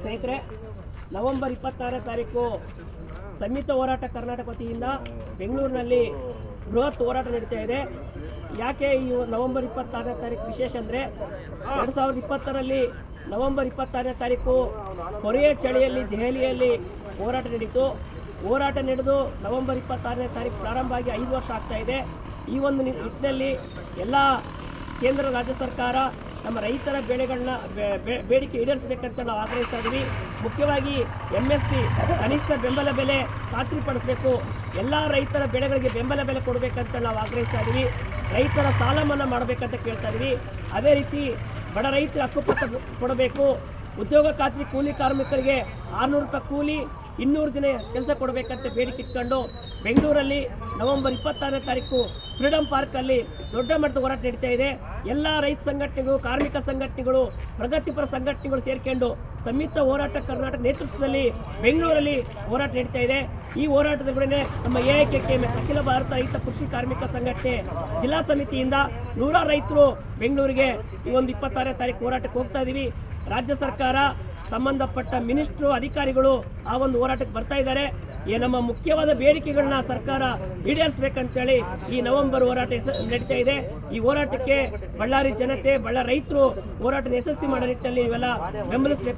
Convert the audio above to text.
ಸ್ನೇಹಿತರೆ, ನವೆಂಬರ್ ಇಪ್ಪತ್ತಾರನೇ ತಾರೀಕು ಸಂಯುಕ್ತ ಹೋರಾಟ ಕರ್ನಾಟಕ ವತಿಯಿಂದ ಬೆಂಗಳೂರಿನಲ್ಲಿ ಬೃಹತ್ ಹೋರಾಟ ನಡೀತಾ ಇದೆ. ಯಾಕೆ ಈ ನವೆಂಬರ್ ಇಪ್ಪತ್ತಾರನೇ ತಾರೀಕು ವಿಶೇಷ ಅಂದರೆ ಎರಡು ಸಾವಿರದ ಇಪ್ಪತ್ತರಲ್ಲಿ ನವೆಂಬರ್ ಇಪ್ಪತ್ತಾರನೇ ತಾರೀಕು ಕೊರೆಯ ಚಳಿಯಲ್ಲಿ ದೆಹಲಿಯಲ್ಲಿ ಹೋರಾಟ ನಡೀತು. ಹೋರಾಟ ನಡೆದು ನವೆಂಬರ್ ಇಪ್ಪತ್ತಾರನೇ ತಾರೀಕು ಪ್ರಾರಂಭ ಆಗಿ ಐದು ವರ್ಷ ಆಗ್ತಾ ಇದೆ. ಈ ಒಂದು ನಿಟ್ಟಿನಲ್ಲಿ ಎಲ್ಲ ಕೇಂದ್ರ, ರಾಜ್ಯ ಸರ್ಕಾರ ನಮ್ಮ ರೈತರ ಬೆಳೆಗಳನ್ನ ಬೇಡಿಕೆ ಈಡೇರಿಸಬೇಕಂತ ನಾವು ಆಗ್ರಹಿಸ್ತಾ ಇದ್ದೀವಿ. ಮುಖ್ಯವಾಗಿ ಎಂ ಎಸ್ ಪಿ ಕನಿಷ್ಠ ಬೆಂಬಲ ಬೆಲೆ ಖಾತ್ರಿಪಡಿಸಬೇಕು. ಎಲ್ಲ ರೈತರ ಬೆಳೆಗಳಿಗೆ ಬೆಂಬಲ ಬೆಲೆ ಕೊಡಬೇಕಂತ ನಾವು ಆಗ್ರಹಿಸ್ತಾ ಇದ್ದೀವಿ. ರೈತರ ಸಾಲ ಮನ್ನಾ ಮಾಡಬೇಕಂತ ಕೇಳ್ತಾ ಇದ್ದೀವಿ. ಅದೇ ರೀತಿ ಬಡ ರೈತರ ಹಕ್ಕುಪತ್ರ ಕೊಡಬೇಕು. ಉದ್ಯೋಗ ಖಾತ್ರಿ ಕೂಲಿ ಕಾರ್ಮಿಕರಿಗೆ ಆರುನೂರು ರೂಪಾಯಿ ಕೂಲಿ ಇನ್ನೂರು ದಿನ ಕೆಲಸ ಕೊಡಬೇಕಂತ ಬೇಡಿಕೆ ಇಟ್ಕೊಂಡು ಬೆಂಗಳೂರಲ್ಲಿ ನವೆಂಬರ್ ಇಪ್ಪತ್ತಾರನೇ ತಾರೀಕು ಫ್ರೀಡಂ ಪಾರ್ಕಲ್ಲಿ ದೊಡ್ಡ ಮಟ್ಟದ ಹೋರಾಟ ನಡೀತಾ ಇದೆ. ಎಲ್ಲ ರೈತ ಸಂಘಟನೆಗಳು, ಕಾರ್ಮಿಕ ಸಂಘಟನೆಗಳು, ಪ್ರಗತಿಪರ ಸಂಘಟನೆಗಳು ಸೇರ್ಕೊಂಡು ಸಂಯುಕ್ತ ಹೋರಾಟ ಕರ್ನಾಟಕ ನೇತೃತ್ವದಲ್ಲಿ ಬೆಂಗಳೂರಲ್ಲಿ ಹೋರಾಟ ನಡೀತಾ ಇದೆ. ಈ ಹೋರಾಟದ ಕೂಡನೆ ನಮ್ಮ ಎ ಅಖಿಲ ಭಾರತ ರೈತ ಕೃಷಿ ಕಾರ್ಮಿಕ ಸಂಘಟನೆ ಜಿಲ್ಲಾ ಸಮಿತಿಯಿಂದ ನೂರಾರು ರೈತರು ಬೆಂಗಳೂರಿಗೆ ಈ ಒಂದು ಇಪ್ಪತ್ತಾರನೇ ತಾರೀಕು ಹೋರಾಟಕ್ಕೆ ಹೋಗ್ತಾ ಇದ್ದೀವಿ ರಾಜ್ಯ ಸರ್ಕಾರ ಸಂಬಂಧಪಟ್ಟ ಮಿನಿಸ್ಟ್ರು, ಅಧಿಕಾರಿಗಳು ಆ ಒಂದು ಹೋರಾಟಕ್ಕೆ ಬರ್ತಾ ಇದ್ದಾರೆ. ಈ ನಮ್ಮ ಮುಖ್ಯವಾದ ಬೇಡಿಕೆಗಳನ್ನ ಸರ್ಕಾರ ಈಡೇರಿಸಬೇಕಂತೇಳಿ ಈ ನವೆಂಬರ್ ಹೋರಾಟ ನಡೀತಾ ಇದೆ. ಈ ಹೋರಾಟಕ್ಕೆ ಬಳ್ಳಾರಿ ಜನತೆ ಬಳ್ಳಾರಿ ರೈತರು ಹೋರಾಟ ಯಶಸ್ವಿ ಮಾಡೋ ನಿಟ್ಟಿನಲ್ಲಿ ಇವೆಲ್ಲ ಬೆಂಬಲಿಸಬೇಕು.